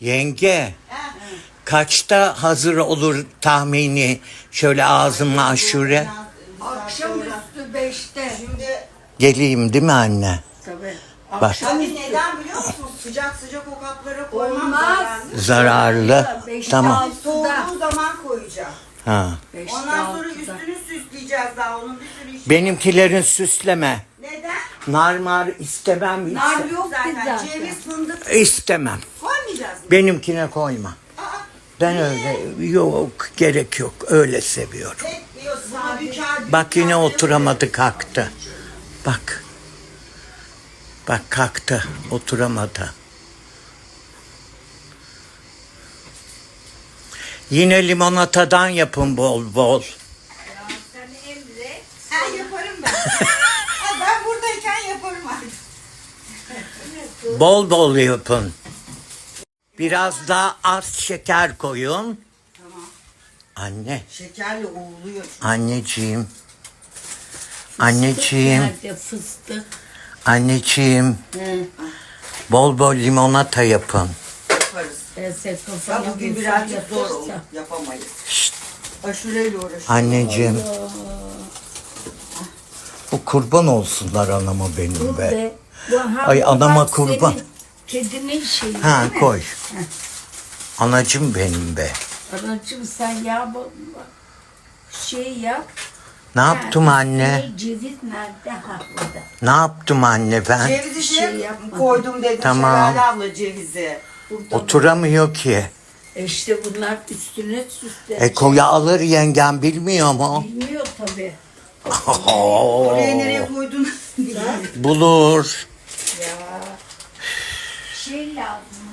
Yenge. Kaçta hazır olur tahmini şöyle ağzıma aşure? Akşamüstü beşte. Şimdi Geleyim değil mi anne? Tabii. Bak tabii neden biliyor musunuz? Sıcak sıcak o kaplara koymam Olmaz. zararlı. zararlı. Beşte Tamam. Soğuduğu zaman koyacağım. Ha. Beşte Ondan sonra altıda. üstünü süsleyeceğiz daha onun bir sürü işi. Benimkilerin süsleme. Neden? Nar mar istemem. Nar yok Zaten zaten. ceviz fındık İstemem. Mı? Benimkine koyma. Ben öyle yok gerek yok öyle seviyorum. tek diyorsun Bak yine oturamadı kalktı. Bak. Bak kalktı oturamadı. Yine limonatadan yapın bol bol. Sen emret. Ha yaparım ben. ha, ben buradayken yaparım artık. Bol bol yapın. Biraz daha az şeker koyun. Tamam. Anne, Şekerle uğuluyor. anneciğim. Anneciğim, Nerede fıstık? anneciğim. He. Bol bol limonata yapın. Yaparız. Ya kafana bugün bir birazcık zor olur. Yapamayız. Şşt, Aşureyle uğraşıyoruz. anneciğim. Bu kurban olsunlar anama benim be. Ay, anama kurban. Kedinin şeyi Ha değil mi? koy. Anacım benim be. Anacığım sen ya bu şey yap. Ne yaptım Ha, anne? Ceviz nerede haklıda? Ne yaptım anne ben? Cevizi Şey şey yapmadım. koydum dedim Tamam. Şelale abla cevizi. Burada Oturamıyor ki. E işte bunlar üstüne süsler. E koya alır yengem bilmiyor mu? Bilmiyor tabii. Oraya nereye koydun? Bulur. Ya şey lazım.